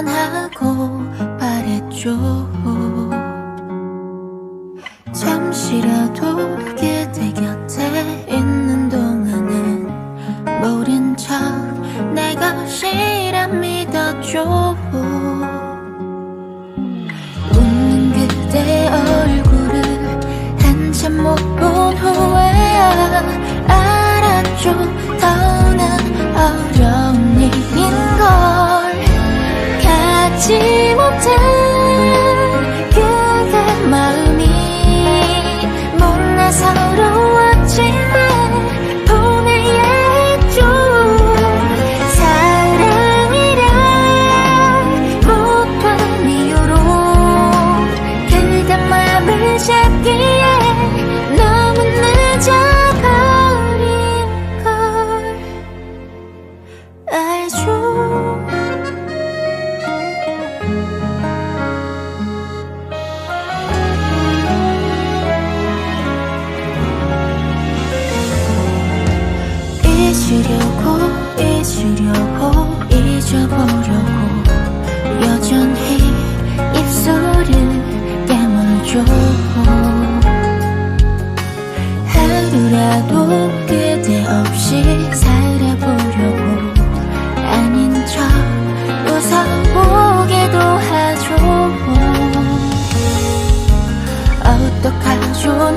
떠나고 말했죠. 잠시라도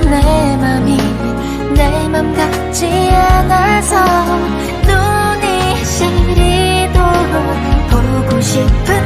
내 맘이 내 맘 같지 않아서 눈이 시리도록 보고 싶은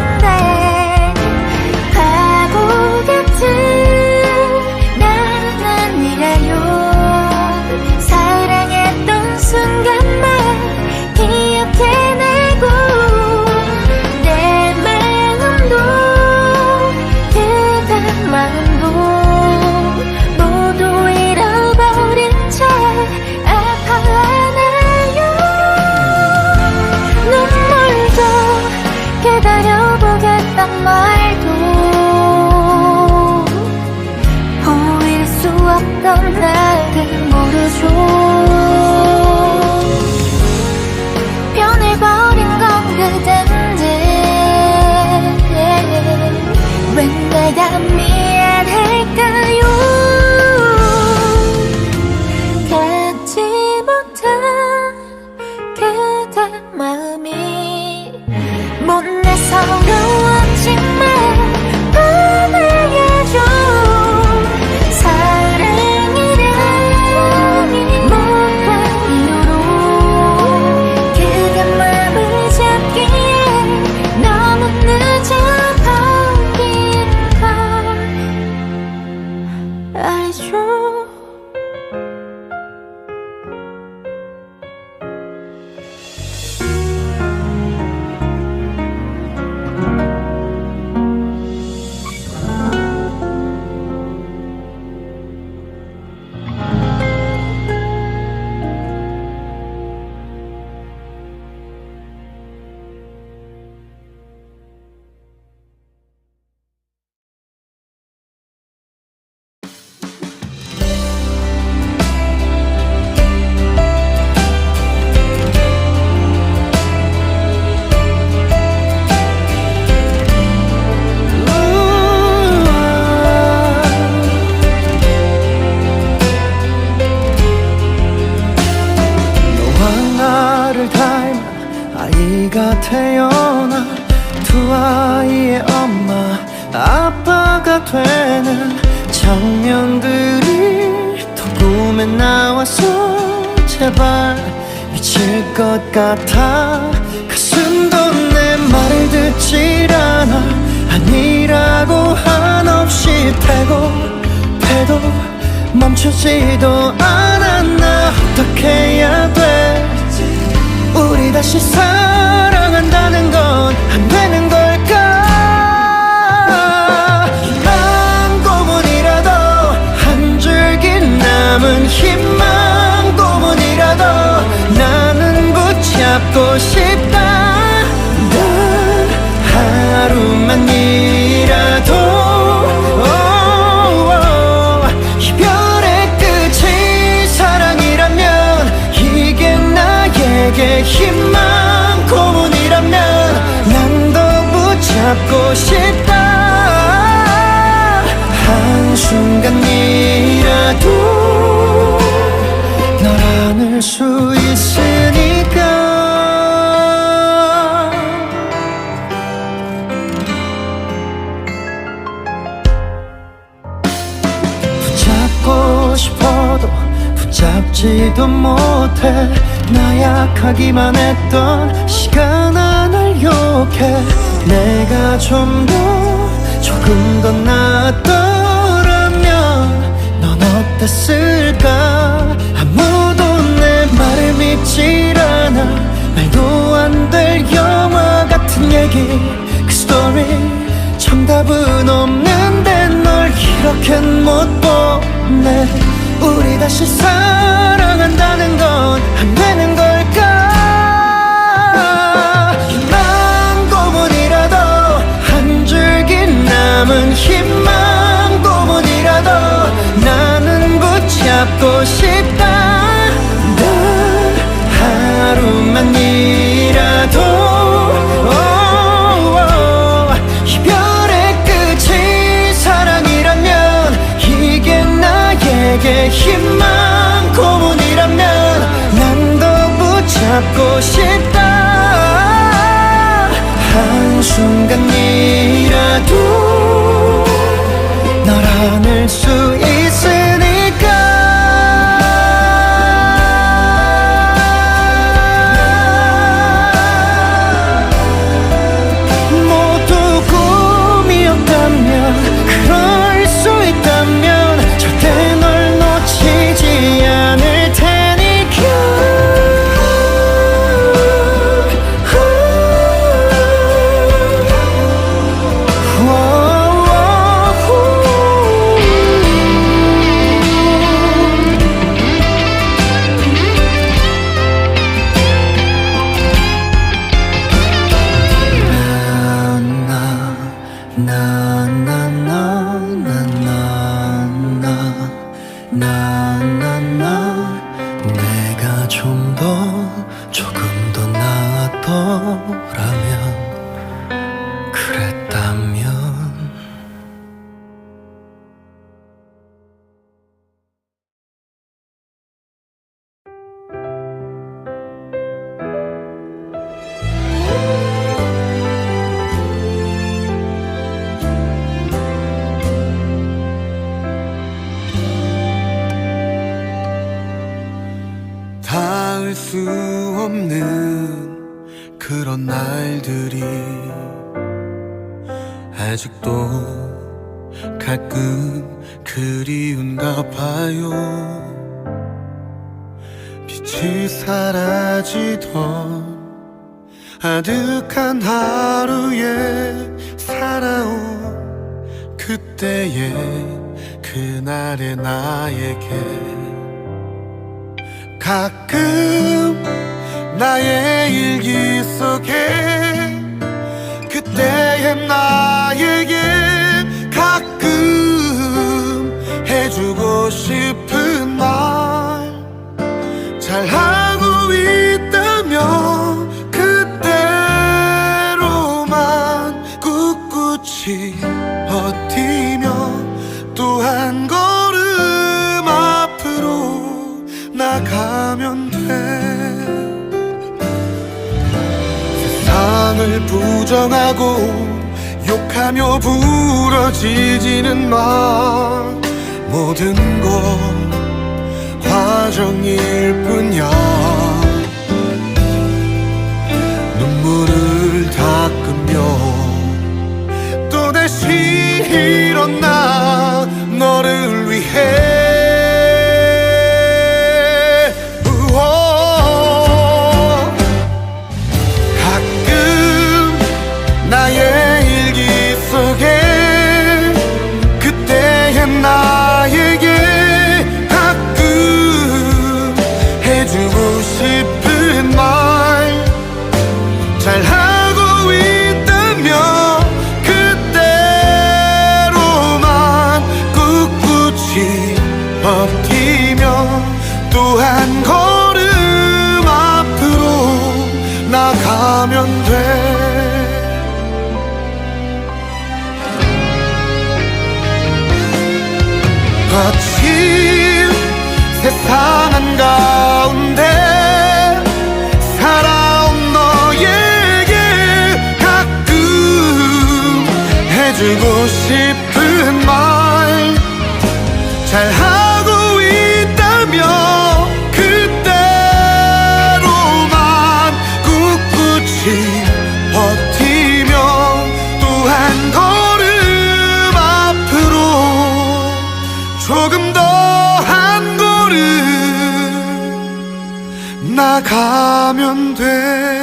나와서 제발 미칠 것 같아. 가슴도 내 말을 듣지 않아. 아니라고 한없이 태고 태도 멈추지도 않아 나. 어떻게 해야 돼? 우리 다시 사랑한다는 건 안돼. 싶다. 단 하루만이라도 oh, oh. 이별의 끝이 사랑이라면 이게 나에게 희망 고문이라면 난 더 붙잡고 싶다. 한순간이라도 널 안을 수 붙잡지도 못해. 나약하기만 했던 시간아 날 욕해. 내가 좀 더 조금 더 나았더라면 넌 어땠을까? 아무도 내 말을 믿질 않아. 말도 안 될 영화 같은 얘기. 그 스토리 정답은 없는데 널 이렇게는 못 보내 우리 다시 사랑한다는 건 안 되는 걸까? 희망 고문이라도 한 줄기 남은 희 싶다. 한순간이라도 널 안을 수 我。 아직도 가끔 그리운가 봐요. 빛이 사라지던 아득한 하루에 살아온 그때의 그날의 나에게 가끔 나의 일기 속에 그때의 나 나가면 돼. 세상을 부정하고 욕하며 부러지지는 마. 모든 건 과정일 뿐이야. 눈물을 닦으며 또 다시 일어나 너를 위해 나가면 돼